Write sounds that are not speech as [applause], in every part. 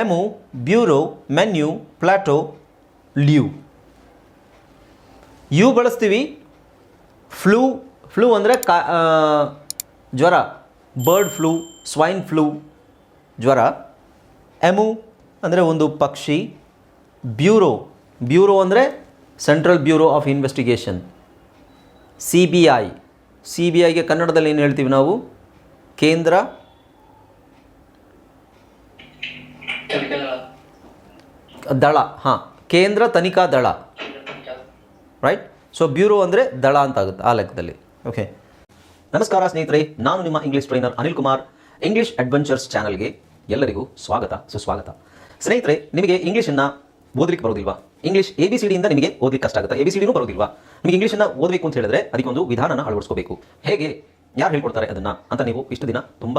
Emu bureau menu plateau lieu U ಬಳಸ್ತೀವಿ. Flu flu ಅಂದರೆ ಕಾ ಜ್ವರ. ಬರ್ಡ್ ಫ್ಲೂ ಸ್ವೈನ್ ಫ್ಲೂ ಜ್ವರ. ಎಮು ಅಂದರೆ ಒಂದು ಪಕ್ಷಿ. ಬ್ಯೂರೋ ಬ್ಯೂರೋ ಅಂದರೆ central bureau of investigation C B I C B ಐಗೆ ಕನ್ನಡದಲ್ಲಿ ಏನು ಹೇಳ್ತೀವಿ ನಾವು? ಕೇಂದ್ರ ದಳ ಹಾಂ. ಕೇಂದ್ರ ತನಿಖಾ ದಳ. ರೈಟ್ ಸೊ ಬ್ಯೂರೋ ಅಂದರೆ ದಳ ಅಂತ ಆಗುತ್ತೆ ಆ ಲೆಕ್ಕದಲ್ಲಿ. ಓಕೆ ನಮಸ್ಕಾರ ಸ್ನೇಹಿತರೆ ನಾನು ನಿಮ್ಮ English trainer Anil Kumar English adventures ಚಾನಲ್ಗೆ ಎಲ್ಲರಿಗೂ ಸ್ವಾಗತ ಸುಸ್ವಾಗತ. ಸ್ನೇಹಿತರೆ ನಿಮಗೆ ಇಂಗ್ಲೀಷನ್ನು ಓದಲಿಕ್ಕೆ ಬರೋದಿಲ್ವಾ? ಇಂಗ್ಲೀಷ್ ಎ ಬಿ ಸಿ ಡಿಯಿಂದ ನಿಮಗೆ ಓದಲಿಕ್ಕೆ ಕಷ್ಟ ಆಗುತ್ತೆ. ಎ ಬಿ ಸಿ ಡಿನೂ ಬರೋದಿಲ್ವಾ? ನಿಮಗೆ ಇಂಗ್ಲೀಷನ್ನು ಓದಬೇಕು ಅಂತ ಹೇಳಿದ್ರೆ ಅದಕ್ಕೊಂದು ವಿಧಾನನ ಅಳವಡಿಸ್ಕೋಬೇಕು. ಹೇಗೆ? ಯಾರು ಹೇಳ್ಕೊಡ್ತಾರೆ ಅದನ್ನು ಅಂತ ನೀವು ಇಷ್ಟು ದಿನ ತುಂಬ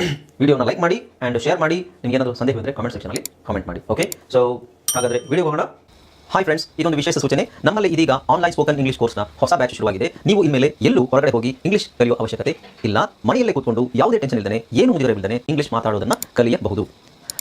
[clears throat] ವಿಡಿಯೋನ ಲೈಕ್ ಮಾಡಿ ಆ್ಯಂಡ್ ಶೇರ್ ಮಾಡಿ. ನಿಮ್ಗೆ ಏನಾದರೂ ಸಂದೇಹ ಇದ್ದರೆ ಕಮೆಂಟ್ ಸೆಕ್ಷನಲ್ಲಿ ಕಮೆಂಟ್ ಮಾಡಿ ಓಕೆ ಸೊ ಹಾಗಾದರೆ ವಿಡಿಯೋ ಹೋಗೋಣ. ಹಾಯ್ ಫ್ರೆಂಡ್ಸ್ ಇದೊಂದು ವಿಶೇಷ ಸೂಚನೆ. ನಮ್ಮಲ್ಲಿ ಇದೀಗ ಆನ್ಲೈನ್ ಸ್ಪೋಕನ್ ಇಂಗ್ಲಿಷ್ ಕೋರ್ಸ್ನ ಹೊಸ ಬ್ಯಾಚ್ ಶುರುವಾಗಿದೆ. ನೀವು ಇನ್ಮೇಲೆ ಎಲ್ಲೂ ಹೊರಗಡೆ ಹೋಗಿ ಇಂಗ್ಲಿಷ್ ಕಲಿಯುವ ಅವಶ್ಯಕತೆ ಇಲ್ಲ. ಮನೆಯಲ್ಲೇ ಕೂತ್ಕೊಂಡು ಯಾವುದೇ ಟೆನ್ಷನ್ ಇಲ್ಲದೆ ಏನು ಮುಗಿದರೆ ಇಲ್ಲದೆ ಇಂಗ್ಲಿಷ್ ಮಾತಾಡೋದನ್ನು ಕಲಿಯಬಹುದು.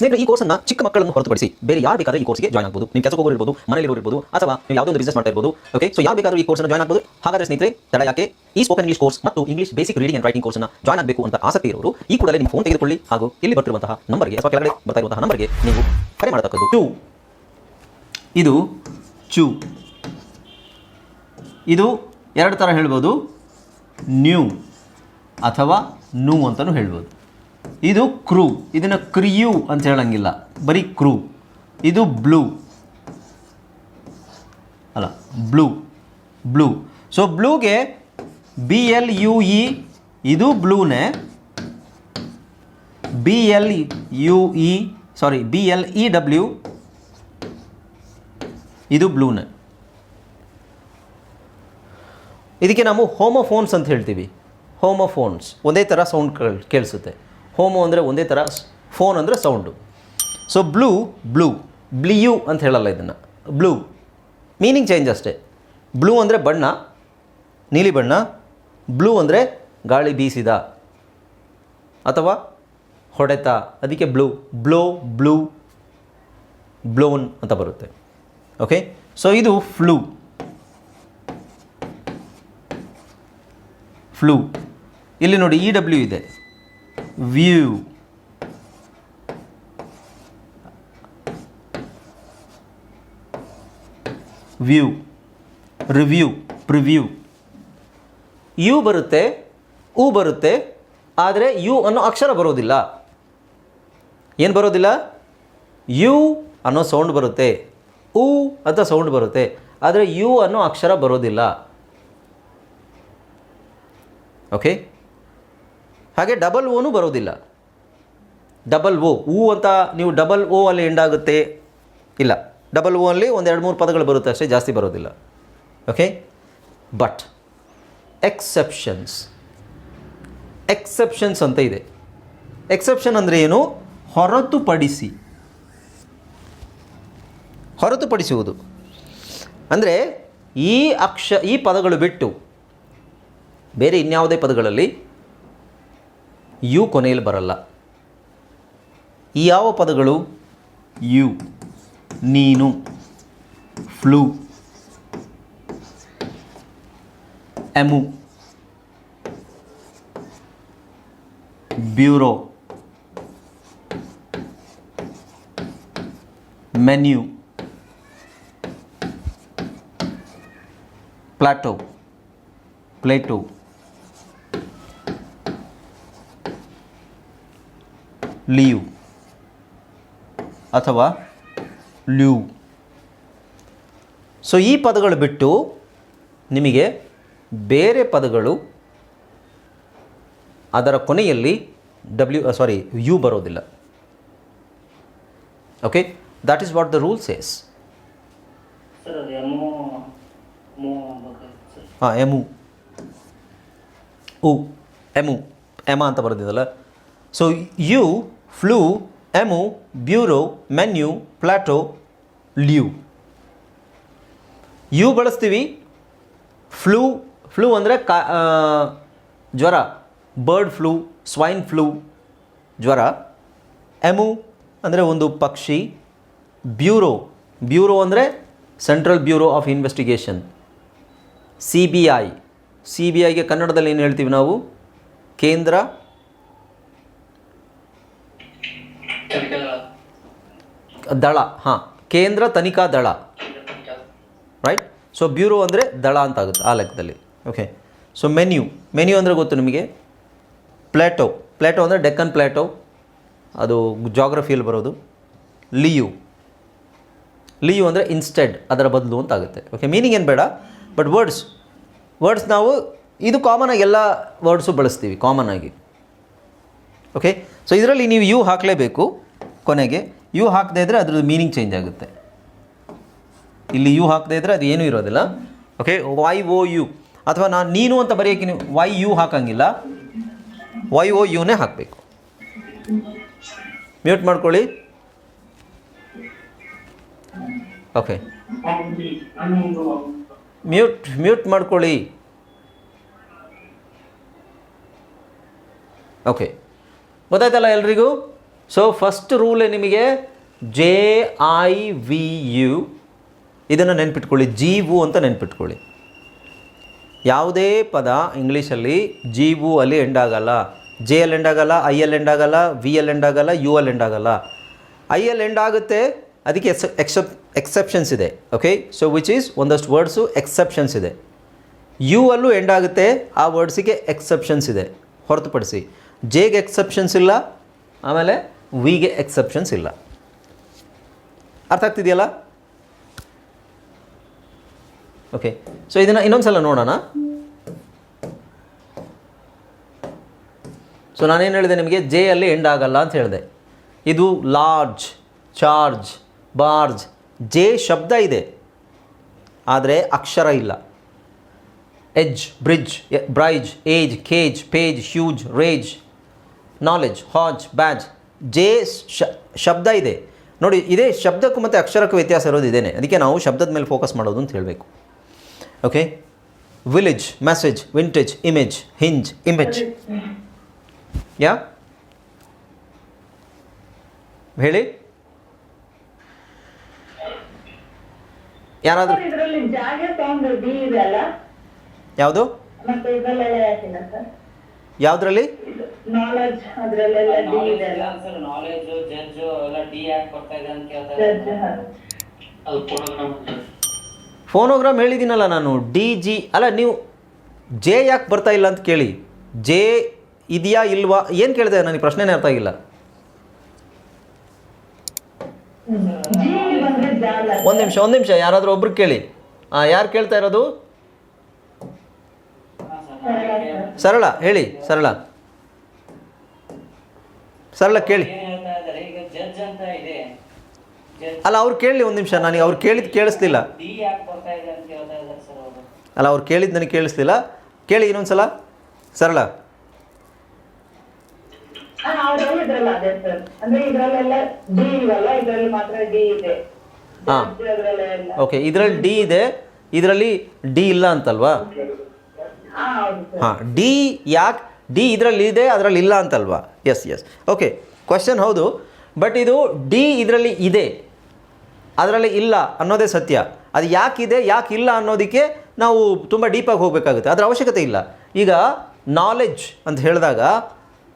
ಸ್ನೇಹಿತರೆ, ಈ ಕೋರ್ಸನ್ನ ಚಿಕ್ಕ ಮಕ್ಕಳನ್ನು ಹೊರತುಪಡಿಸಿ ಬೇರೆ ಯಾರು ಬೇಕಾದ್ರೆ ಈ ಕೋರ್ಸ್ಗೆ ಜಾಯ್ನ್ ಆಗಬಹುದು ನೀವು ಕೆಲಸ ಹೋಗೋರು ಮನೇಲಿ ಇರ್ಬೋದು, ಅಥವಾ ನೀವು ಯಾವುದೋ ಒಂದು ಬಿಸ್ನೆಸ್ ಮಾಡ್ತಾ ಇರಬಹುದು ಓಕೆ ಸೊ ಯಾರು ಬೇಕಾದ್ರೂ ಈ ಕೋರ್ಸ್ ಜಾಯ್ನ್ ಆಗಬಹುದು ಹಾಗಾದ್ರೆ ಸ್ನೇಹಿತರೆ, ತಡ ಯಾಕೆ? ಈ ಸ್ಪೋಕನ್ ಇಂಗ್ಲಿಷ್ ಕೋರ್ಸ್ ಮತ್ತು English basic reading and writing ಕೋರ್ಸ್ನ ಜಾಯ್ನ್ ಆಗಬೇಕು ಅಂತ ಆಸಕ್ತಿ ಇರೋರು, ಈ ಕೂಡಲೇ ನಿಮ್ಮ ಫೋನ್ ತೆಗೆದುಕೊಳ್ಳಿ. ಹಾಗೂ ಇಲ್ಲಿ ಬರ್ತಿರುವಂತಹ ನಂಬರ್ಗೆ ಅಥವಾ ಕೆಳಗಡೆ ಬರ್ತಾ ಇರುವಂತಹ ನಂಬರ್ಗೆ ನೀವು ಕರೆ ಮಾಡತಕ್ಕದ್ದು ಟು ಇದು ಚೂ ಇದು ಎರಡು ಥರ ಹೇಳ್ಬೋದು. ನ್ಯೂ ಅಥವಾ ನೂ ಅಂತಲೂ ಹೇಳ್ಬೋದು. ಇದು ಕ್ರೂ, ಇದನ್ನು ಕ್ರಿಯು ಅಂತ ಹೇಳಂಗಿಲ್ಲ. ಬರೀ ಕ್ರೂ. ಇದು ಬ್ಲೂ. ಅಲ್ಲ, ಬ್ಲೂ. ಬ್ಲೂ. ಸೊ ಬ್ಲೂಗೆ ಬಿ ಎಲ್ ಯು ಇ ಇದು ಬ್ಲೂನೇ. B L U E sorry B L E W ಇದು ಬ್ಲೂನೇ. ಇದಕ್ಕೆ ನಾವು ಹೋಮೋಫೋನ್ಸ್ ಅಂತ ಹೇಳ್ತೀವಿ. ಹೋಮೋಫೋನ್ಸ್ ಒಂದೇ ಥರ ಸೌಂಡ್ ಕೇಳಿಸುತ್ತೆ. ಹೋಮೋ ಅಂದರೆ ಒಂದೇ ಥರ ಫೋನ್ ಅಂದರೆ ಸೌಂಡು. ಸೊ ಬ್ಲೂ ಬ್ಲೂ ಬ್ಲಿಯು ಅಂತ ಹೇಳಲ್ಲ ಇದನ್ನು. ಬ್ಲೂ ಮೀನಿಂಗ್ ಚೇಂಜ್ ಅಷ್ಟೇ. ಬ್ಲೂ ಅಂದರೆ ಬಣ್ಣ, ನೀಲಿ ಬಣ್ಣ ಬ್ಲೂ ಅಂದರೆ ಗಾಳಿ ಬೀಸಿದ ಅಥವಾ ಹೊಡೆತ, ಅದಕ್ಕೆ ಬ್ಲೂ ಬ್ಲೋ ಬ್ಲೂ ಬ್ಲೋನ್ ಅಂತ ಬರುತ್ತೆ. ಓಕೆ ಸೊ ಇದು ಫ್ಲೂ ಫ್ಲೂ ಇಲ್ಲಿ ನೋಡಿ ಇ ಡಬ್ಲ್ಯೂ ಇದೆ. View view review preview U ಬರುತ್ತೆ ಉ ಬರುತ್ತೆ, ಆದರೆ ಯು ಅನ್ನೋ ಅಕ್ಷರ ಬರೋದಿಲ್ಲ. ಏನು ಬರೋದಿಲ್ಲ? ಯು ಅನ್ನೋ ಸೌಂಡ್ ಬರುತ್ತೆ. ಉ ಅಂತ ಸೌಂಡ್ ಬರುತ್ತೆ. ಆದರೆ ಯು ಅನ್ನೋ ಅಕ್ಷರ ಬರೋದಿಲ್ಲ. ಓಕೆ ಹಾಗೆ ಡಬಲ್ ಓನು ಬರೋದಿಲ್ಲ. ಡಬಲ್ ಓ ಊ ಅಂತ ನೀವು ಡಬಲ್ ಓ ಅಲ್ಲಿ ಎಂಡ್ ಆಗುತ್ತೆ. ಇಲ್ಲ ಡಬಲ್ ಓ ಅಲ್ಲಿ ಒಂದು ಎರಡು ಮೂರು ಪದಗಳು ಬರುತ್ತೆ ಅಷ್ಟೇ, ಜಾಸ್ತಿ ಬರೋದಿಲ್ಲ. ಓಕೆ ಬಟ್ ಎಕ್ಸೆಪ್ಷನ್ಸ್ ಎಕ್ಸೆಪ್ಷನ್ಸ್ ಅಂತ ಇದೆ. ಎಕ್ಸೆಪ್ಷನ್ ಅಂದರೆ ಏನು? ಹೊರತುಪಡಿಸಿ. ಹೊರತುಪಡಿಸುವುದು. ಅಂದರೆ ಈ ಅಕ್ಷ, ಈ ಪದಗಳು ಬಿಟ್ಟು ಬೇರೆ ಇನ್ಯಾವುದೇ ಪದಗಳಲ್ಲಿ ಯು ಕೊನೆಯಲ್ಲಿ ಬರಲ್ಲ. ಯಾವ ಪದಗಳು? ಯು ನೀನು flu emu bureau menu plateau Plato. Leave ಅಥವಾ ಲ್ಯೂ ಸೊ ಈ ಪದಗಳು ಬಿಟ್ಟು ನಿಮಗೆ ಬೇರೆ ಪದಗಳು ಅದರ ಕೊನೆಯಲ್ಲಿ ಡಬ್ಲ್ಯೂ ಸಾರಿ ಯು ಬರೋದಿಲ್ಲ. Okay that is what the rules yes ಹಾಂ ಎಮು ಉ ಎಮು ಎಮ ಅಂತ ಬರೆದಿದ್ದಲ್ಲ. So U flu, emu, bureau, menu, plateau, lieu. U ಬಳಸ್ತೀವಿ ಫ್ಲೂ ಫ್ಲೂ ಅಂದರೆ ಕಾ ಜ್ವರ. ಬರ್ಡ್ ಫ್ಲೂ, ಸ್ವೈನ್ ಫ್ಲೂ, ಜ್ವರ. ಎಮು ಅಂದರೆ ಒಂದು ಪಕ್ಷಿ. ಬ್ಯೂರೋ ಬ್ಯೂರೋ ಅಂದರೆ central bureau of investigation. C B I. C B ಐಗೆ ಕನ್ನಡದಲ್ಲಿ ಏನು ಹೇಳ್ತೀವಿ ನಾವು? ಕೇಂದ್ರ ದಳ, ಹಾಂ, ಕೇಂದ್ರ ತನಿಖಾ ದಳ. ರೈಟ್ ಸೊ ಬ್ಯೂರೋ ಅಂದರೆ ದಳ ಅಂತ ಆಗುತ್ತೆ ಆ ಲೆಕ್ಕದಲ್ಲಿ. ಓಕೆ ಸೊ ಮೆನ್ಯು ಮೆನ್ಯು ಅಂದರೆ ಗೊತ್ತು ನಿಮಗೆ? ಪ್ಲೇಟೋ ಪ್ಲೇಟೋ ಅಂದರೆ ಡೆಕ್ಕನ್ ಪ್ಲ್ಯಾಟೋ ಅದು ಜಾಗ್ರಫಿಯಲ್ಲಿ ಬರೋದು. ಲಿಯು ಲಿಯು ಅಂದರೆ ಇನ್ಸ್ಟೆಡ್ ಅದರ ಬದಲು ಅಂತ ಆಗುತ್ತೆ ಓಕೆ ಮೀನಿಂಗ್ ಏನು ಬೇಡ? ಬಟ್ ವರ್ಡ್ಸ್ ವರ್ಡ್ಸ್ ನಾವು, ಇದು ಕಾಮನ್ ಆಗಿ ಎಲ್ಲ ವರ್ಡ್ಸು ಬಳಸ್ತೀವಿ ಕಾಮನ್ ಆಗಿ. ಓಕೆ ಸೊ ಇದರಲ್ಲಿ ನೀವು ಯು ಹಾಕಲೇಬೇಕು ಕೊನೆಗೆ. ಯು ಹಾಕದೇ ಇದ್ದರೆ ಅದ್ರದ್ದು ಮೀನಿಂಗ್ ಚೇಂಜ್ ಆಗುತ್ತೆ. ಇಲ್ಲಿ ಯು ಹಾಕದೇ ಇದ್ದರೆ ಅದು ಏನೂ ಇರೋದಿಲ್ಲ. ಓಕೆ ವೈ ಓ ಯು ಅಥವಾ ನಾನು ನೀನು ಅಂತ ಬರೆಯೋಕ್ಕೆ ವೈ ಯು ಹಾಕಂಗಿಲ್ಲ. ವೈ ಓ ಯುನೇ ಹಾಕಬೇಕು. ಮ್ಯೂಟ್ ಮಾಡ್ಕೊಳ್ಳಿ. ಓಕೆ ಮ್ಯೂಟ್ ಮ್ಯೂಟ್ ಮಾಡ್ಕೊಳ್ಳಿ. ಓಕೆ ಗೊತ್ತಾಯ್ತಲ್ಲ ಎಲ್ರಿಗೂ? ಸೊ ಫಸ್ಟ್ ರೂಲ್ ನಿಮಗೆ ಜೆ ಐ ವಿ ಯು ಇದನ್ನು ನೆನ್ಪಿಟ್ಕೊಳ್ಳಿ, ಜೀವು ಅಂತ ನೆನ್ಪಿಟ್ಕೊಳ್ಳಿ. ಯಾವುದೇ ಪದ ಇಂಗ್ಲೀಷಲ್ಲಿ ಜೀವು ಅಲ್ಲಿ ಎಂಡ್ ಆಗಲ್ಲ. ಜೆ ಎಲ್ ಎಂಡ್ ಆಗಲ್ಲ ಐ ಎಲ್ ಎಂಡ್ ಆಗಲ್ಲ ವಿ ಎಲ್ ಎಂಡ್ ಆಗಲ್ಲ ಯು ಎಲ್ ಎಂಡ್ ಆಗಲ್ಲ. ಐ ಎಲ್ ಎಂಡ್ ಆಗುತ್ತೆ, ಅದಕ್ಕೆ ಎಕ್ಸ್ ಎಕ್ಸೆಪ್ ಎಕ್ಸೆಪ್ಷನ್ಸ್ ಇದೆ ಓಕೆ ಸೊ ವಿಚ್ ಈಸ್ ಒಂದಷ್ಟು ವರ್ಡ್ಸು ಎಕ್ಸೆಪ್ಷನ್ಸ್ ಇದೆ. ಯು ಅಲ್ಲೂ ಎಂಡ್ ಆಗುತ್ತೆ, ಆ ವರ್ಡ್ಸಿಗೆ ಎಕ್ಸೆಪ್ಷನ್ಸ್ ಇದೆ. ಹೊರತುಪಡಿಸಿ ಜೆಗೆ ಎಕ್ಸೆಪ್ಷನ್ಸ್ ಇಲ್ಲ, ಆಮೇಲೆ ವಿಗೆ ಎಕ್ಸೆಪ್ಷನ್ಸ್ ಇಲ್ಲ. ಅರ್ಥ ಆಗ್ತಿದೆಯಲ್ಲ? ಓಕೆ ಸೊ ಇದನ್ನು ಇನ್ನೊಂದು ಸಲ ನೋಡೋಣ. ಸೊ ನಾನೇನು ಹೇಳಿದೆ ನಿಮಗೆ? ಜೆ ಅಲ್ಲಿ ಎಂಡ್ ಆಗಲ್ಲ ಅಂತ ಹೇಳಿದೆ. ಇದು ಲಾರ್ಜ್ ಚಾರ್ಜ್ ಬಾರ್ಜ್ ಜೆ ಶಬ್ದ ಇದೆ. ಆದರೆ ಅಕ್ಷರ ಇಲ್ಲ. Edge bridge ಬ್ರೈಜ್ age cage page huge rage knowledge ಹಾಜ್ ಬ್ಯಾಜ್ ಜೆ ಶ ಶಬ್ದ ಇದೆ. ನೋಡಿ ಇದೇ ಶಬ್ದಕ್ಕೂ ಮತ್ತು ಅಕ್ಷರಕ್ಕೂ ವ್ಯತ್ಯಾಸ ಇರೋದು ಇದೇನೆ. ಅದಕ್ಕೆ ನಾವು ಶಬ್ದದ ಮೇಲೆ ಫೋಕಸ್ ಮಾಡೋದು ಅಂತ ಹೇಳಬೇಕು. Okay village message vintage image hinge image ಯಾ ಹೇಳಿ? ಯಾರಾದರೂ ಯಾವುದು? ಯಾವುದರಲ್ಲಿ? ಫೋನೋಗ್ರಾಮ್ ಹೇಳಿದ್ದೀನಲ್ಲ ನಾನು ಡಿ ಜಿ ಅಲ್ಲ ನೀವು ಜೆ ಯಾಕೆ ಬರ್ತಾ ಇಲ್ಲ ಅಂತ ಕೇಳಿ. ಜೆ ಇದೆಯಾ ಇಲ್ವಾ? ಏನು ಕೇಳಿದೆ ನನಗೆ ಪ್ರಶ್ನೆನೇ ಅರ್ಥ ಆಗಿಲ್ಲ. ಜಿ ಬಂದ್ರೆ ಜಾಲ. ಒಂದು ನಿಮಿಷ ಒಂದು ನಿಮಿಷ ಯಾರಾದರೂ ಒಬ್ರು ಕೇಳಿ. ಹಾಂ ಯಾರು ಕೇಳ್ತಾ ಇರೋದು? ಸರಳ ಹೇಳಿ ಸರಳ. ಸರಳ ಕೇಳಿ. ಅಲ್ಲ ಅವ್ರು ಕೇಳಲಿ ಒಂದು ನಿಮಿಷ ನನಗೆ ಅವ್ರು ಕೇಳಿದ್ದು ಕೇಳಿಸ್ಲಿಲ್ಲ. ಅಲ್ಲ ಅವ್ರು ಕೇಳಿದ್ದು ನನಗೆ ಕೇಳಿಸ್ಲಿಲ್ಲ. ಕೇಳಿ ಇನ್ನೊಂದು ಸಲ ಸರಳ ಹಾಂ. ಓಕೆ ಇದರಲ್ಲಿ ಡಿ ಇದೆ. ಇದರಲ್ಲಿ ಡಿ ಇಲ್ಲ ಅಂತಲ್ವಾ? ಹಾ, ಡಿ ಯಾಕೆ, ಡಿ ಇದರಲ್ಲಿ ಇದೆ, ಅದರಲ್ಲಿ ಇಲ್ಲ ಅಂತಲ್ವಾ? ಎಸ್ ಎಸ್ ಓಕೆ ಕ್ವಶನ್ ಹೌದು ಬಟ್ ಇದು ಡಿ ಇದರಲ್ಲಿ ಇದೆ, ಅದರಲ್ಲಿ ಇಲ್ಲ ಅನ್ನೋದೇ ಸತ್ಯ. ಅದು ಯಾಕಿದೆ ಯಾಕೆ ಇಲ್ಲ ಅನ್ನೋದಕ್ಕೆ ನಾವು ತುಂಬ ಡೀಪಾಗಿ ಹೋಗಬೇಕಾಗುತ್ತೆ. ಅದರ ಅವಶ್ಯಕತೆ ಇಲ್ಲ. ಈಗ ನಾಲೆಜ್ ಅಂತ ಹೇಳಿದಾಗ,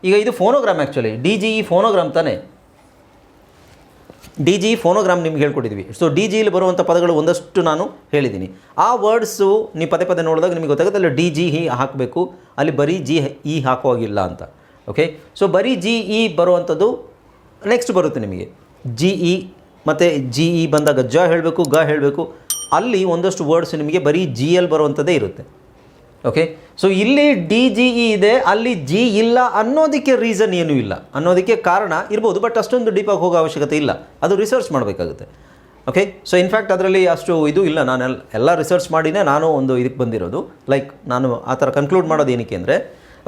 ಈಗ ಇದು phonogram actually D G E phonogram ತಾನೇ. ಡಿ ಜಿ ಫೋನೋಗ್ರಾಮ್ ನಿಮ್ಗೆ ಹೇಳ್ಕೊಟ್ಟಿದ್ವಿ. ಸೊ ಡಿ ಜಿಲಿ ಬರುವಂಥ ಪದಗಳು ಒಂದಷ್ಟು ನಾನು ಹೇಳಿದ್ದೀನಿ. ಆ ವರ್ಡ್ಸು ನೀವು ಪದೇ ಪದೇ ನೋಡಿದಾಗ ನಿಮಗೆ ಗೊತ್ತಾಗುತ್ತೆ, ಅಲ್ಲಿ ಡಿ ಜಿ ಹಿ ಹಾಕಬೇಕು, ಅಲ್ಲಿ ಬರೀ ಜಿ ಇ ಹಾಕುವಾಗಿಲ್ಲ ಅಂತ. ಓಕೆ ಸೊ ಬರೀ ಜಿ ಇ ಬರುವಂಥದ್ದು ನೆಕ್ಸ್ಟ್ ಬರುತ್ತೆ ನಿಮಗೆ. ಜಿ ಇ ಮತ್ತು ಜಿ ಇ ಬಂದಾಗ ಜ ಹೇಳಬೇಕು, ಗ ಹೇಳಬೇಕು, ಅಲ್ಲಿ ಒಂದಷ್ಟು ವರ್ಡ್ಸ್ ನಿಮಗೆ ಬರೀ ಜಿ ಎಲ್ ಬರುವಂಥದ್ದೇ ಇರುತ್ತೆ. ಓಕೆ ಸೊ ಇಲ್ಲಿ ಡಿ ಜಿ ಇ ಇದೆ, ಅಲ್ಲಿ ಜಿ ಇಲ್ಲ ಅನ್ನೋದಕ್ಕೆ ರೀಸನ್ ಏನೂ ಇಲ್ಲ. ಅನ್ನೋದಕ್ಕೆ ಕಾರಣ ಇರ್ಬೋದು ಬಟ್ ಅಷ್ಟೊಂದು ಡೀಪಾಗಿ ಹೋಗೋ ಅವಶ್ಯಕತೆ ಇಲ್ಲ. ಅದು ರಿಸರ್ಚ್ ಮಾಡಬೇಕಾಗುತ್ತೆ. ಓಕೆ ಸೊ ಇನ್ಫ್ಯಾಕ್ಟ್ ಅದರಲ್ಲಿ ಅಷ್ಟು ಇದು ಇಲ್ಲ. ನಾನು ಎಲ್ಲ ರಿಸರ್ಚ್ ಮಾಡಿನೇ ನಾನು ಒಂದು ಇದಕ್ಕೆ ಬಂದಿರೋದು. ಲೈಕ್ ನಾನು ಆ ಥರ ಕನ್ಕ್ಲೂಡ್ ಮಾಡೋದು ಏನಕ್ಕೆ ಅಂದರೆ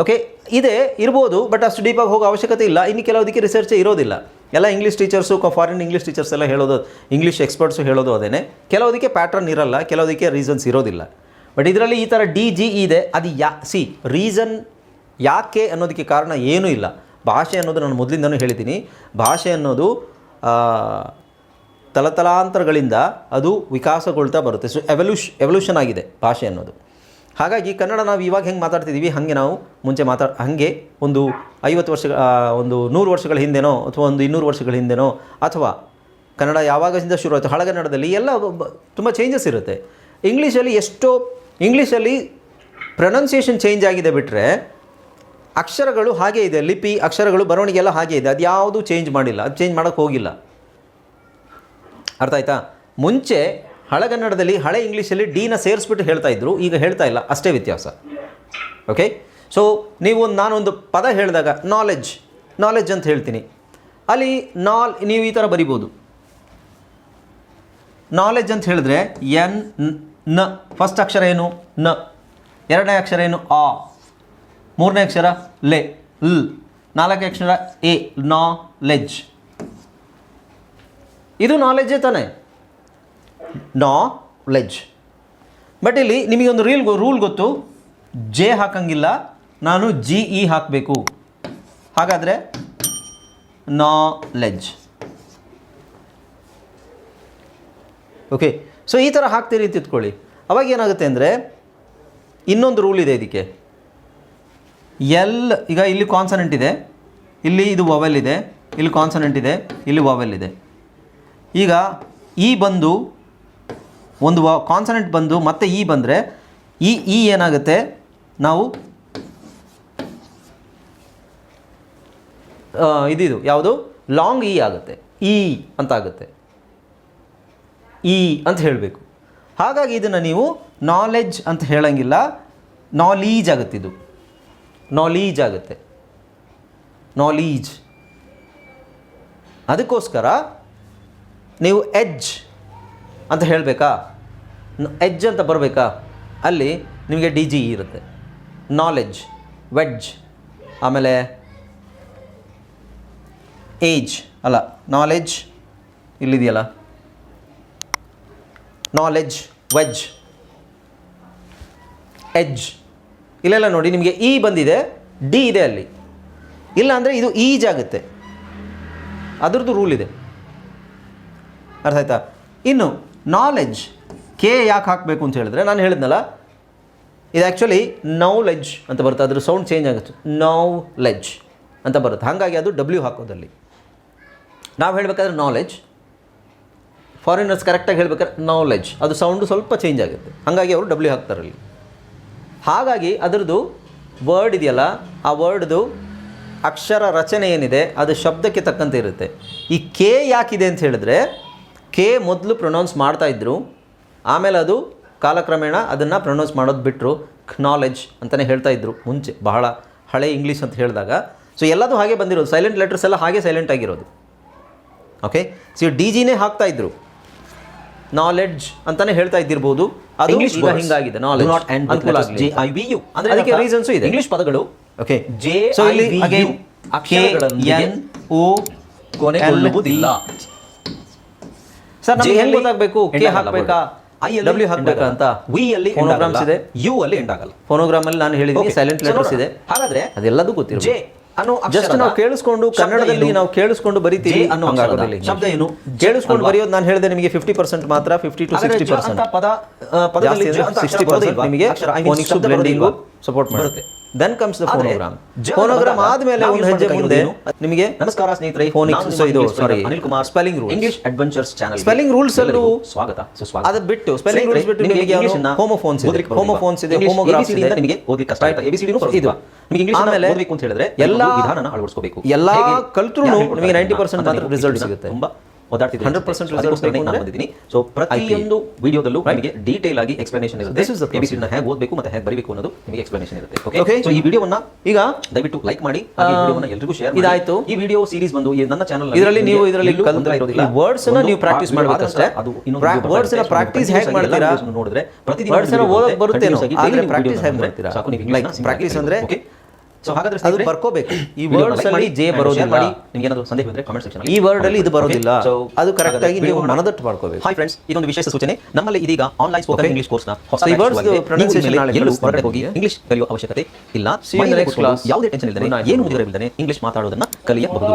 ಓಕೆ ಇದೆ, ಇರ್ಬೋದು ಬಟ್ ಅಷ್ಟು ಡೀಪಾಗಿ ಹೋಗೋ ಅವಶ್ಯಕತೆ ಇಲ್ಲ. ಇನ್ನು ಕೆಲವುದಕ್ಕೆ ರಿಸರ್ಚೇ ಇರೋದಿಲ್ಲ. ಎಲ್ಲ English teachers foreign English teachers ಎಲ್ಲ ಹೇಳೋದು ಇಂಗ್ಲೀಷ್ ಎಕ್ಸ್ಪರ್ಟ್ಸು ಹೇಳೋದು ಅದೇ ಕೆಲವೊದಕ್ಕೆ ಪ್ಯಾಟ್ರನ್ ಇರಲ್ಲ ಕೆಲವುದಕ್ಕೆ ರೀಸನ್ಸ್ ಇರೋದಿಲ್ಲ. ಬಟ್ ಇದರಲ್ಲಿ ಈ ಥರ ಡಿ ಜಿ ಇದೆ. ಅದು ಯಾ ಸಿ ರೀಸನ್ ಯಾಕೆ ಅನ್ನೋದಕ್ಕೆ ಕಾರಣ ಏನೂ ಇಲ್ಲ. ಭಾಷೆ ಅನ್ನೋದು ನಾನು ಮೊದಲಿಂದನೂ ಹೇಳಿದ್ದೀನಿ. ಭಾಷೆ ಅನ್ನೋದು ತಲತಲಾಂತರಗಳಿಂದ ಅದು ವಿಕಾಸಗೊಳ್ತಾ ಬರುತ್ತೆ. ಸೊ ಎವಲ್ಯೂಷ್ ಎವಲ್ಯೂಷನ್ ಆಗಿದೆ ಭಾಷೆ ಅನ್ನೋದು. ಹಾಗಾಗಿ ಕನ್ನಡ ನಾವು ಇವಾಗ ಹೆಂಗೆ ಮಾತಾಡ್ತಿದ್ದೀವಿ ಹಾಗೆ ನಾವು ಮುಂಚೆ ಮಾತಾಡ, ಹಾಗೆ ಒಂದು ಐವತ್ತು ವರ್ಷ ಒಂದು ನೂರು ವರ್ಷಗಳ ಹಿಂದೆನೋ ಅಥವಾ ಒಂದು ಇನ್ನೂರು ವರ್ಷಗಳ ಹಿಂದೆನೋ ಅಥವಾ ಕನ್ನಡ ಯಾವಾಗಿಂದ ಶುರು ಆಯಿತು ಹಳಗನ್ನಡದಲ್ಲಿ ಎಲ್ಲ ತುಂಬ ಚೇಂಜಸ್ ಇರುತ್ತೆ. ಇಂಗ್ಲೀಷಲ್ಲಿ ಎಷ್ಟೋ ಇಂಗ್ಲೀಷಲ್ಲಿ ಪ್ರೊನೌನ್ಸಿಯೇಷನ್ ಚೇಂಜ್ ಆಗಿದೆ ಬಿಟ್ಟರೆ ಅಕ್ಷರಗಳು ಹಾಗೆ ಇದೆ, ಲಿಪಿ, ಅಕ್ಷರಗಳು ಬರವಣಿಗೆ ಎಲ್ಲ ಹಾಗೆ ಇದೆ. ಅದು ಯಾವುದೂ ಚೇಂಜ್ ಮಾಡಿಲ್ಲ. ಅದು ಚೇಂಜ್ ಮಾಡೋಕ್ಕೆ ಹೋಗಿಲ್ಲ. ಅರ್ಥ ಆಯ್ತಾ? ಮುಂಚೆ ಹಳಗನ್ನಡದಲ್ಲಿ ಹಳೆ ಇಂಗ್ಲೀಷಲ್ಲಿ ಡಿನ ಸೇರಿಸ್ಬಿಟ್ಟು ಹೇಳ್ತಾ ಇದ್ರು. ಈಗ ಹೇಳ್ತಾ ಇಲ್ಲ. ಅಷ್ಟೇ ವ್ಯತ್ಯಾಸ. ಓಕೆ? ಸೊ ನೀವು ಒಂದು ನಾನೊಂದು ಪದ ಹೇಳಿದಾಗ ನಾಲೆಜ್ ನಾಲೆಜ್ ಅಂತ ಹೇಳ್ತೀನಿ. ಅಲ್ಲಿ ನಾಲ್ ನೀವು ಈ ಥರ ಬರಿಬೋದು. ನಾಲೆಜ್ ಅಂತ ಹೇಳಿದ್ರೆ ಎನ್ ನ. ಫಸ್ಟ್ ಅಕ್ಷರ ಏನು? ನ. ಎರಡನೇ ಅಕ್ಷರ ಏನು? ಆ. ಮೂರನೇ ಅಕ್ಷರ ಲೆ. ಲ್. ನಾಲ್ಕನೇ ಅಕ್ಷರ ಎ. ನಾಲೆಡ್ಜ್. ಇದು ನಾಲೆಡ್ಜೇ ತಾನೆ? ಲೆಜ್ ಬಟ್ ಇಲ್ಲಿ ನಿಮಗೆ ಒಂದು ರೀಲ್ ರೂಲ್ ಗೊತ್ತು. ಜೆ ಹಾಕಂಗಿಲ್ಲ. ನಾನು ಜಿ ಇ ಹಾಕಬೇಕು. ಹಾಗಾದರೆ ನಾಲೆಡ್ಜ್ ಓಕೆ ಸೊ ಈ ಥರ ಹಾಕ್ತೀರಿ ಅಂತ ಇಟ್ಕೊಳ್ಳಿ. ಅವಾಗ ಏನಾಗುತ್ತೆ ಅಂದರೆ, ಇನ್ನೊಂದು ರೂಲ್ ಇದೆ ಇದಕ್ಕೆ. ಎಲ್ ಈಗ ಇಲ್ಲಿ ಕಾನ್ಸನೆಂಟ್ ಇದೆ. ಇಲ್ಲಿ ಇದು ವವೆಲ್ ಇದೆ. ಇಲ್ಲಿ ಕಾನ್ಸನೆಂಟ್ ಇದೆ. ಇಲ್ಲಿ ವವೆಲ್ ಇದೆ. ಈಗ ಈ ಬಂದು, ಒಂದು ವ ಕಾನ್ಸನೆಂಟ್ ಬಂದು ಮತ್ತೆ ಈ ಬಂದರೆ, ಈ ಈ ಏನಾಗುತ್ತೆ? ನಾವು ಇದು ಇದಿದು, ಯಾವುದು? ಲಾಂಗ್ ಇ ಆಗುತ್ತೆ. ಇ ಅಂತ ಆಗುತ್ತೆ ಇ ಅಂತ ಹೇಳಬೇಕು. ಹಾಗಾಗಿ ಇದನ್ನು ನೀವು ನಾಲೆಜ್ ಅಂತ ಹೇಳಂಗಿಲ್ಲ. ನಾಲೀಜ್ ಆಗುತ್ತೆ ಇದು. ನಾಲೀಜ್ ಆಗುತ್ತೆ. ನಾಲೀಜ್ ಅದಕ್ಕೋಸ್ಕರ ನೀವು ಎಜ್ ಅಂತ ಹೇಳಬೇಕಾ? ಎಜ್ ಅಂತ ಬರಬೇಕಾ? ಅಲ್ಲಿ ನಿಮಗೆ ಡಿ ಜಿ ಇರುತ್ತೆ. ನಾಲೆಜ್ ವೆಡ್ಜ್ ಆಮೇಲೆ ಏಜ್ ಅಲ್ಲ ನಾಲೆಜ್ ಇಲ್ಲಿದೆಯಲ್ಲ? ನಾಲೆಡ್ಜ್ ವೆಜ್ ಎಜ್ ಇಲ್ಲೆಲ್ಲ ನೋಡಿ, ನಿಮಗೆ ಇ ಬಂದಿದೆ ಡಿ ಇದೆ ಅಲ್ಲಿ. ಇಲ್ಲ ಅಂದರೆ ಇದು ಈಜ್ ಆಗುತ್ತೆ. ಅದರದ್ದು ರೂಲ್ ಇದೆ. ಅರ್ಥ ಆಯ್ತಾ? ಇನ್ನು ನಾಲೆಜ್ ಕೆ ಯಾಕೆ ಹಾಕಬೇಕು ಅಂತ ಹೇಳಿದ್ರೆ, ನಾನು ಹೇಳಿದ್ನಲ್ಲ, ಇದು ಆ್ಯಕ್ಚುಲಿ ನೌಲೆಡ್ಜ್ ಅಂತ ಬರುತ್ತೆ. ಅದ್ರ ಸೌಂಡ್ ಚೇಂಜ್ ಆಗುತ್ತೆ. ನೌಲೆಡ್ಜ್ ಅಂತ ಬರುತ್ತೆ. ಹಾಗಾಗಿ ಅದು ಡಬ್ಲ್ಯೂ ಹಾಕೋದಲ್ಲಿ ನಾವು ಹೇಳಬೇಕಾದ್ರೆ ನಾಲೆಡ್ಜ್ ಫಾರಿನರ್ಸ್ ಕರೆಕ್ಟಾಗಿ ಹೇಳ್ಬೇಕಾದ್ರೆ ನಾಲೆಜ್ ಅದು ಸೌಂಡು ಸ್ವಲ್ಪ ಚೇಂಜ್ ಆಗುತ್ತೆ. ಹಾಗಾಗಿ ಅವರು ಡಬ್ಲ್ಯೂ ಹಾಕ್ತಾರೆ ಅಲ್ಲಿ. ಹಾಗಾಗಿ ಅದರದ್ದು ವರ್ಡ್ ಇದೆಯಲ್ಲ, ಆ ವರ್ಡ್ದು ಅಕ್ಷರ ರಚನೆ ಏನಿದೆ, ಅದು ಶಬ್ದಕ್ಕೆ ತಕ್ಕಂತೆ ಇರುತ್ತೆ. ಈ ಕೆ ಯಾಕಿದೆ ಅಂತ ಹೇಳಿದ್ರೆ ಕೆ ಮೊದಲು ಪ್ರೊನೌನ್ಸ್ ಮಾಡ್ತಾಯಿದ್ರು ಆಮೇಲೆ ಅದು ಕಾಲಕ್ರಮೇಣ ಅದನ್ನು ಪ್ರೊನೌನ್ಸ್ ಮಾಡೋದು ಬಿಟ್ಟರು ಕ್ನಾಲೆಜ್ ಅಂತಲೇ ಹೇಳ್ತಾ ಇದ್ರು ಮುಂಚೆ, ಬಹಳ ಹಳೆ ಇಂಗ್ಲೀಷ್ ಅಂತ ಹೇಳಿದಾಗ. ಸೊ ಎಲ್ಲದೂ ಹಾಗೆ ಬಂದಿರೋದು. ಸೈಲೆಂಟ್ ಲೆಟರ್ಸ್ ಎಲ್ಲ ಹಾಗೆ ಸೈಲೆಂಟ್ ಆಗಿರೋದು. ಓಕೆ ಸೊ ಡಿ ಜಿನೇ ಹಾಕ್ತಾ ಇದ್ರು. ನಾಲೆಡ್ಜ್ ಅಂತಾನೆ ಹೇಳ್ತಾ ಇದ್ದಿರಬಹುದು ಅದು ಇಂಗ್ಲಿಷ್ ಹಿಂಗಾಗಿದೆ ನಾಲೆಡ್ಜ್ ನಾಟ್ with ಅನುಕೂಲ J I J, I, V, U. ಅಂದ್ರೆ ಅದಕ್ಕೆ ರೀಸನ್ಸ್ ಇದೆ. ಇಂಗ್ಲಿಷ್ ಪದಗಳು. ಓಕೆ ಜೆ ಸೊ I, ಇಲ್ಲಿ ಅಗೇನ್ ಅಕ್ಷರಗಳೊಂದಿಗೆ ಎನ್ ಓ ಕೊನೆಗೊಳ್ಳುವುದಿಲ್ಲ. ಸರ್ ನಮಗೆ ಹೆಂಗ್ ಗೊತ್ತಾಗಬೇಕು? ಕೆ ಹಾಕಬೇಕಾ? ಐ ಎಲ್ ಡಬ್ಲ್ಯೂ ಹಾಕಬೇಕಾ ಅಂತ? ವಿ ಅಲ್ಲಿ ಫೋನೋಗ್ರಾಮ್ಸ್ ಇದೆ ಯು ಅಲ್ಲಿ ಎಂಡ್ ಆಗಲ್ಲ ಫೋನೋಗ್ರಾಮ್ ಅಲ್ಲಿ ನಾನು ಹೇಳಿದ್ದೀನಿ ಸೈಲೆಂಟ್ ಲೆಟರ್ಸ್ ಇದೆ. ಹಾಗಾದ್ರೆ ಅದೆಲ್ಲದೂ J ಗೊತ್ತಿರುತ್ತೆ ಅನ್ನೋ ಜಸ್ಟ್ ನಾವು ಕೇಳಿಸ್ಕೊಂಡು ಕನ್ನಡದಲ್ಲಿ? ನಾವು ಕೇಳಿಸ್ಕೊಂಡು ಬರೀತೀವಿ ಅನ್ನೋ ಶಬ್ದ ಏನು? ಕೇಳಿಸ್ಕೊಂಡು? ಬರೆಯೋದು ನಾನು ಹೇಳಿದೆ ನಿಮಗೆ ಫಿಫ್ಟಿ ಪರ್ಸೆಂಟ್ ಮಾತ್ರ ಫಿಫ್ಟಿ ಟು ಸಿಕ್ಸ್ಟಿ ಪರ್ಸೆಂಟ್ ಪದ ಇಲ್ವಾ? ನಿಮಗೆ ಸಪೋರ್ಟ್ ಮಾಡುತ್ತೆ ದೆನ್ ಕಮ್ಸ್ ದ ಫೋನೋಗ್ರಾಮ್ ಆದ್ಮೇಲೆ ಒಂದು ಹೆಜ್ಜೆ ಮುಂದೆ ನಿಮಗೆ ನಮಸ್ಕಾರ ಸ್ನೇಹಿತರೆ ಫೋನಿಕ್ಸ್ ಇದು, sorry Anil Kumar spelling rule English adventures channel spelling rules ಅಲ್ಲೂ ಸ್ವಾಗತ. ಸುಸ್ವಾಗತ ಅದು ಬಿಟ್ಟು ಸ್ಪೆಲ್ಲಿಂಗ್ ರೂಲ್ಸ್ ಬಿಟ್ಟು ನಿಮಗೆ homophones ಇದೆ. ಹೋಮೋಫೋನ್ಸ್ ಇದೆ, ಹೋಮೋಗ್ರಾಫ್ ಇದೆ. ನಿಮಗೆ ಓದಲಿಕ್ಕೆ ಕಷ್ಟ ಆಯ್ತಾ? ಎಬಿಸಿಡಿ ಇದು. ನಿಮಗೆ ಇಂಗ್ಲಿಷ್ ಆಮೇಲೆ ಓದಬೇಕು ಅಂತ ಹೇಳಿದ್ರೆ ಎಲ್ಲಾ ವಿಧಾನನ ಅಳವಡಿಸ್ಕೋಬೇಕು. ಎಲ್ಲಾ ಕಲ್ತ್ರೂ ನಿಮಗೆ 90% ಮಾತ್ರ ರಿಸಲ್ಟ್ ಸಿಗುತ್ತೆ. ತುಂಬಾ ಒದ್ದಾಡ್ತಿದ್ದೀನಿ 100% ರಿಸಲ್ಟ್ ಅದಕ್ಕೋಸ್ಕರನೇ ಬೇಕು ನಾನು ಬಂದಿದ್ದೀನಿ. ಸೊ ಪ್ರತಿಯೊಂದು ವಿಡಿಯೋದಲ್ಲೂ ನಿಮಗೆ ಡೀಟೇಲ್ ಆಗಿ ಎಕ್ಸ್ಪ್ಲನೇಷನ್ ಇರುತ್ತೆ. ದಿಸ್ ಇಸ್ the ಎಬಿಸಿಡಿ ನ ಹೇಗೆ ಓದಬೇಕು ಮತ್ತೆ ಹೇಗೆ ಬರೀಬೇಕು ಅನ್ನೋದು ನಿಮಗೆ ಎಕ್ಸ್ಪ್ಲನೇಷನ್ ಇರುತ್ತೆ. ಓಕೆ ಸೊ ಈ ವಿಡಿಯೋವನ್ನ ಈಗ ದಯವಿಟ್ಟು ಲೈಕ್ ಮಾಡಿ. ಈ ವಿಡಿಯೋವನ್ನ ಎಲ್ಲರಿಗೂ ಶೇರ್ ಮಾಡಿ. ಇದಾಯ್ತು. ಈ ವಿಡಿಯೋ ಸೀರೀಸ್ ಬಂದು ಈ ನನ್ನ ಚಾನಲ್ ಇದರಲ್ಲಿ ನೀವು ಇದರಲ್ಲಿ ಕಲ್- ಇರೋದಿಲ್ಲ. words ಅನ್ನ ನೀವು ಮಾಡಬೇಕು ಅಷ್ಟೇ ಅದು ಇನ್ನೊಂದು ವರ್ಡ್ಸ್ ಅನ್ನ ಪ್ರಾಕ್ಟೀಸ್ ಹೇಗ್ ಮಾಡ್ತೀರಾ? ನೋಡಿದ್ರೆ ಪ್ರತಿದಿನ ವರ್ಡ್ಸ್ ಅನ್ನ ಬರುತ್ತೆ. ಬರುತ್ತೇನೋ, ಆದ್ರೆ ಪ್ರಾಕ್ಟೀಸ್ ಹೇಗ್ ಮಾಡ್ತೀರಾ? ಸಾಕು ನೀವು simple ಅಂದ್ರೆ ಓಕೆ ಸೊ ಹಾಗಾದ್ರೆ ಅದು ಬರ್ಕೋಬೇಕು. ಈ ವರ್ಡ್ಸ್ ಅಲ್ಲಿ ಜೆ ಬರೋದಿಲ್ಲ. ಮಾಡಿ. ನಿಮ್ಗೆ ಏನಾದ್ರು ಸಂದೇಹ ಇದ್ರೆ ಕಮೆಂಟ್ ಸೆಕ್ಷನ್ ಈ ವರ್ಡ್ ಅಲ್ಲಿ ಇದು ಬರೋದಿಲ್ಲ. ಅದು ಕರೆಕ್ಟ್ ಆಗಿ ನೀವು ಮನದಟ್ಟು ಮಾಡ್ಕೋಬೇಕು. ಹಾಯ್ ಫ್ರೆಂಡ್ಸ್ ಇದೊಂದು ವಿಶೇಷ ಸೂಚನೆ. ನಮ್ಮಲ್ಲಿ ಇದೀಗ ಆನ್ಲೈನ್ ಸ್ಪೋಕನ್ ಇಂಗ್ಲಿಷ್ ಕೋರ್ಸ್ನ ಹೊಸ ಈ ಇನ್ಮೇಲೆ ಎಲ್ಲೂ ಹೊರಗಡೆ ಹೋಗಿ ಇಂಗ್ಲಿಷ್ ಕಲಿಯುವ ಅವಶ್ಯಕತೆ ಇಲ್ಲ. ಯಾವುದೇ ಟೆನ್ಷನ್ ಇಲ್ಲದೆ ಏನು ಮುಗಿದರೆ ಇಲ್ಲದೆ ಇಂಗ್ಲಿಷ್ ಮಾತಾಡೋದನ್ನ ಕಲಿಯಬಹುದು.